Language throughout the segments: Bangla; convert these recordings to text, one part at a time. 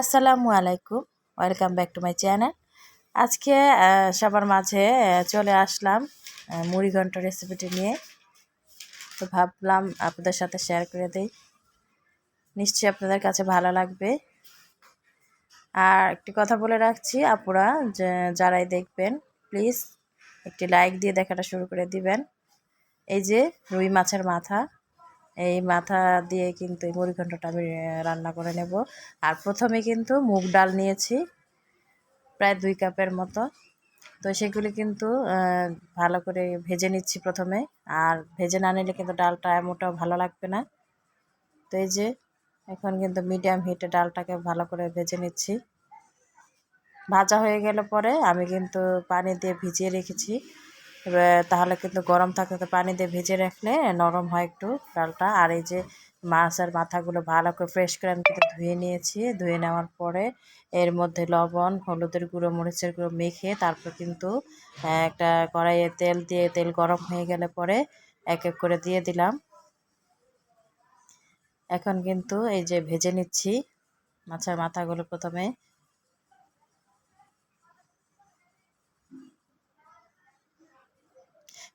আসসালামু আলাইকুম। Welcome back to my channel আজকে সবার মাঝে চলে আসলাম মুড়ি ঘন্ট রেসিপিটি নিয়ে। তো ভাবলাম আপনাদের সাথে শেয়ার করে দিই। নিশ্চয়ই আপনাদের কাছে ভালো লাগবে। আর একটি কথা বলে রাখছি আপুরা যারাই দেখবেন প্লিজ একটি লাইক দিয়ে দেখাটা শুরু করে দিবেন। এই যে রুই মাছের মাথা। এই মাথা দিয়ে কিন্তু এই মুড়িঘণ্টটা আমি রান্না করে নেব। আর প্রথমে কিন্তু মুগ ডাল নিয়েছি, প্রায় দুই কাপের মতো। তো সেগুলি কিন্তু ভালো করে ভেজে নিচ্ছি প্রথমে। আর ভেজে না নিলে কিন্তু ডালটা এমনটাও ভালো লাগবে না। তো এই যে, এখন কিন্তু মিডিয়াম হিটে ডালটাকে ভালো করে ভেজে নিচ্ছি। ভাজা হয়ে গেলে পরে আমি কিন্তু পানি দিয়ে ভিজিয়ে রেখেছি। তাহলে কিন্তু গরম থাকতে পানি দিয়ে ভেজে রাখলে নরম হয় একটু ডালটা। আর এই যে মাছের মাথাগুলো ভালো করে ফ্রেশ করে আমি ধুয়ে নিয়েছি। ধুয়ে নেওয়ার পরে এর মধ্যে লবণ, হলুদের গুঁড়ো, মরিচের গুঁড়ো মেখে তারপর কিন্তু একটা কড়াইয়ে তেল দিয়ে, তেল গরম হয়ে গেলে পরে এক এক করে দিয়ে দিলাম। এখন কিন্তু এই যে ভেজে নিচ্ছি মাছের মাথাগুলো প্রথমে।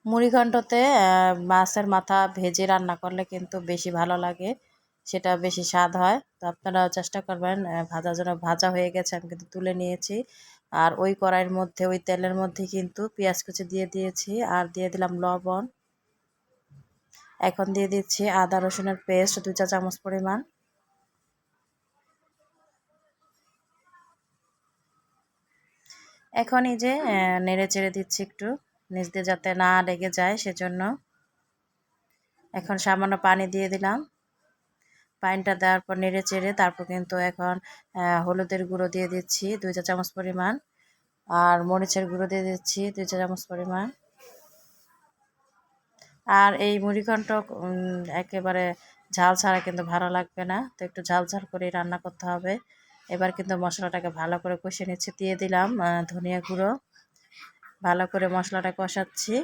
মুড়িঘণ্টতে মাছের মাথা ভেজে রান্না করলে কিন্তু বেশি ভালো লাগে, সেটা বেশি স্বাদ হয়। তো আপনারা চেষ্টা করবেন ভাজা যেন ভাজা হয়ে গেছে, আমি কিন্তু তুলে নিয়েছি। আর ওই কড়াইয়ের মধ্যে, ওই তেলের মধ্যে কিন্তু পেঁয়াজ কুচি দিয়ে দিয়েছি, আর দিয়ে দিলাম লবণ। এখন দিয়ে দিচ্ছি আদা রসুনের পেস্ট, দু চা চামচ পরিমাণ। এখন এই যে নেড়ে চেড়ে দিচ্ছি একটু। নিচ দিয়ে যাতে না লেগে যায় সেজন্য এখন সামান্য পানি দিয়ে দিলাম। পানিটা দেওয়ার পর নেড়ে চেড়ে তারপর কিন্তু এখন হলুদের গুঁড়ো দিয়ে দিচ্ছি দুই চা চামচ পরিমাণ আর মরিচের গুঁড়ো দিয়ে দিচ্ছি দুই চা চামচ পরিমাণ। আর এই মুড়িঘণ্ট একেবারে ঝাল ছাড়া কিন্তু ভালো লাগবে না। তো একটু ঝাল ঝাল করে রান্না করতে হবে। এবার কিন্তু মশলাটাকে ভালো করে কষে নিচ্ছে, দিয়ে দিলাম ধনিয়া গুঁড়ো। ভালো করে মশলাটা কষাচ্ছি।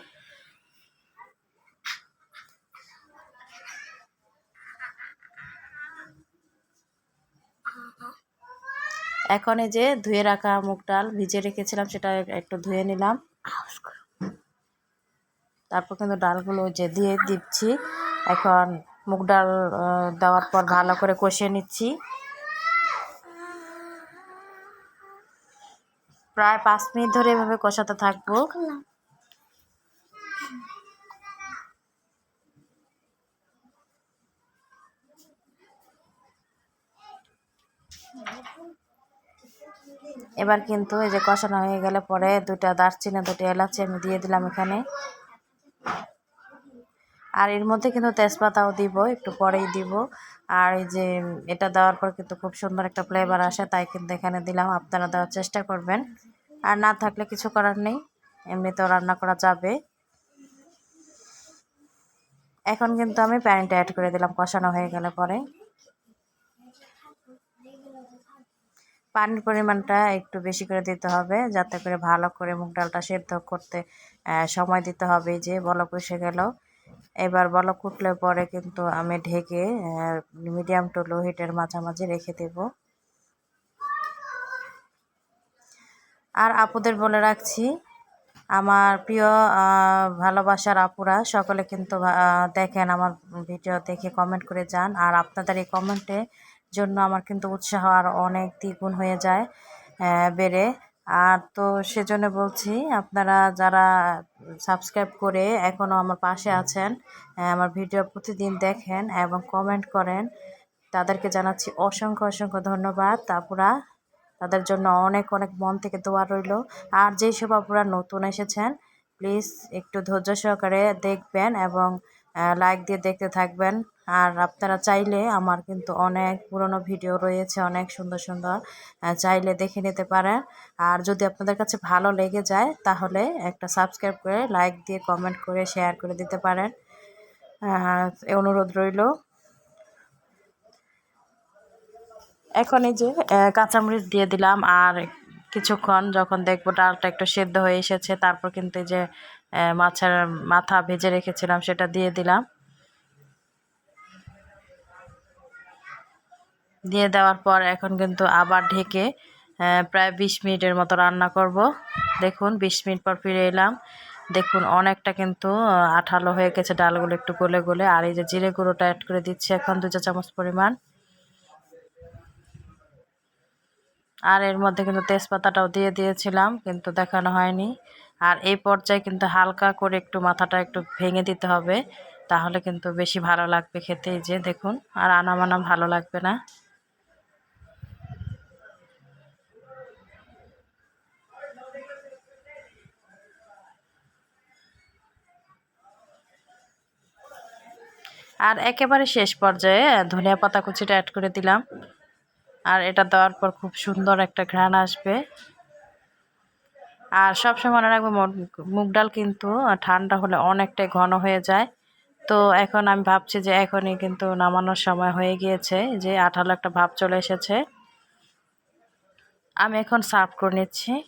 এখন এই যে ধুয়ে রাখা মুগ ডাল ভিজে রেখেছিলাম সেটা একটু ধুয়ে নিলাম। তারপর কিন্তু ডালগুলো যে দিয়ে দিচ্ছি। এখন মুগ ডাল দেওয়ার পর ভালো করে কষিয়ে নিচ্ছি। প্রায় পাঁচ মিনিট ধরে এভাবে কষাতে থাকব। এবার কিন্তু এই যে কষানো হয়ে গেলে পরে দুটা দারচিনি দুটো এলাচি আমি দিয়ে দিলাম এখানে। আর এর মধ্যে কিন্তু তেজপাতাও দিব, একটু পরেই দিব। আর এই যে এটা দেওয়ার পর কিন্তু খুব সুন্দর একটা ফ্লেভার আসে, তাই কিন্তু এখানে দিলাম। আপনারা দেওয়ার চেষ্টা করবেন। আর না থাকলে কিছু করার নেই, এমনিতেও রান্না করা যাবে। এখন কিন্তু আমি প্যানটা অ্যাড করে দিলাম, কষানো হয়ে গেলে পরে। পানির পরিমাণটা একটু বেশি করে দিতে হবে, যাতে করে ভালো করে মুগ ডালটা সেদ্ধ করতে সময় দিতে হবে। যে বলক এসে গেল। এবার বলক উঠলে পরে কিন্তু আমি ঢেকে মিডিয়াম টু লো হিটের মাঝামাঝি রেখে দেব। আর আপুদের বলে রাখছি, আমার প্রিয় ভালোবাসার আপুরা, সকলে কিন্তু দেখেন আমার ভিডিও দেখে কমেন্ট করে যান। আর আপনাদের এই কমেন্টে জন্য আমার কিন্তু উৎসাহ আর অনেক দ্বিগুণ হয়ে যায় বেড়ে। আর তো সেজন্য বলছি, আপনারা যারা সাবস্ক্রাইব করে এখনও আমার পাশে আছেন আমার ভিডিও প্রতিদিন দেখেন এবং কমেন্ট করেন, তাদেরকে জানাচ্ছি অসংখ্য অসংখ্য ধন্যবাদ। আপুরা তাদের জন্য অনেক অনেক মন থেকে দোয়া রইল। আর যেই সব আপুরা নতুন এসেছেন প্লিজ একটু ধৈর্য সহকারে দেখবেন এবং লাইক দিয়ে দেখতে থাকবেন। আর আপনারা চাইলে আমার কিন্তু অনেক পুরনো ভিডিও রয়েছে, অনেক সুন্দর সুন্দর চাইলে দেখে নিতে পারেন। আর যদি আপনাদের কাছে ভালো লেগে যায়, তাহলে একটা সাবস্ক্রাইব করে লাইক দিয়ে কমেন্ট করে শেয়ার করে দিতে পারেন। অনুরোধ রইল। এখন এই যে কাঁচামরিচ দিয়ে দিলাম, আর কিছুক্ষণ যখন দেখব ডালটা একটু সেদ্ধ হয়ে এসেছে, তারপর কিন্তু এই যে মাছের মাথা ভেজে রেখেছিলাম, সেটা দিয়ে দিলাম। দিয়ে দেওয়ার পর এখন কিন্তু আবার ঢেকে প্রায় বিশ মিনিটের মতো রান্না করব। দেখুন, বিশ মিনিট পর ফিরে এলাম। দেখুন, অনেকটা কিন্তু আঠালো হয়ে গেছে ডালগুলো একটু গলে গলে। আর এই যে জিরে গুঁড়োটা অ্যাড করে দিচ্ছি এখন, দু চা চামচ পরিমাণ। আর এর মধ্যে কিন্তু তেজপাতাটাও দিয়ে দিয়েছিলাম, কিন্তু দেখানো হয়নি। আর এই পর্যায়ে কিন্তু হালকা করে একটু মাথাটা একটু ভেঙে দিতে হবে, তাহলে কিন্তু বেশি ভালো লাগবে খেতে। যে দেখুন, আর আনামানা ভালো লাগবে না। আর একেবারে শেষ পর্যায়ে ধনিয়া পাতা কুচিটা অ্যাড করে দিলাম। আর এটা দেওয়ার পর খুব সুন্দর একটা ঘ্রাণ আসবে। আর সবসময় মনে রাখব মুগ- ডাল কিন্তু ঠান্ডা হলে অনেকটাই ঘন হয়ে যায়। তো এখন আমি ভাবছি যে এখনই কিন্তু নামানোর সময় হয়ে গিয়েছে, যে আঠালো একটা ভাব চলে এসেছে। আমি এখন সার্ভ করে নিচ্ছি।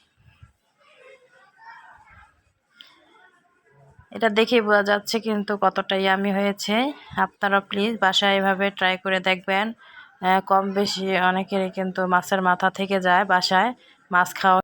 এটা দেখেই বোঝা যাচ্ছে কিন্তু কতটা ইয়ামি হয়েছে। আপনারা প্লিজ বাসায় এভাবে ট্রাই করে দেখবেন। কম বেশি অনেকেরই কিন্তু মাছের মাথা থেকে যায় বাসায়। মাছ খাওয়া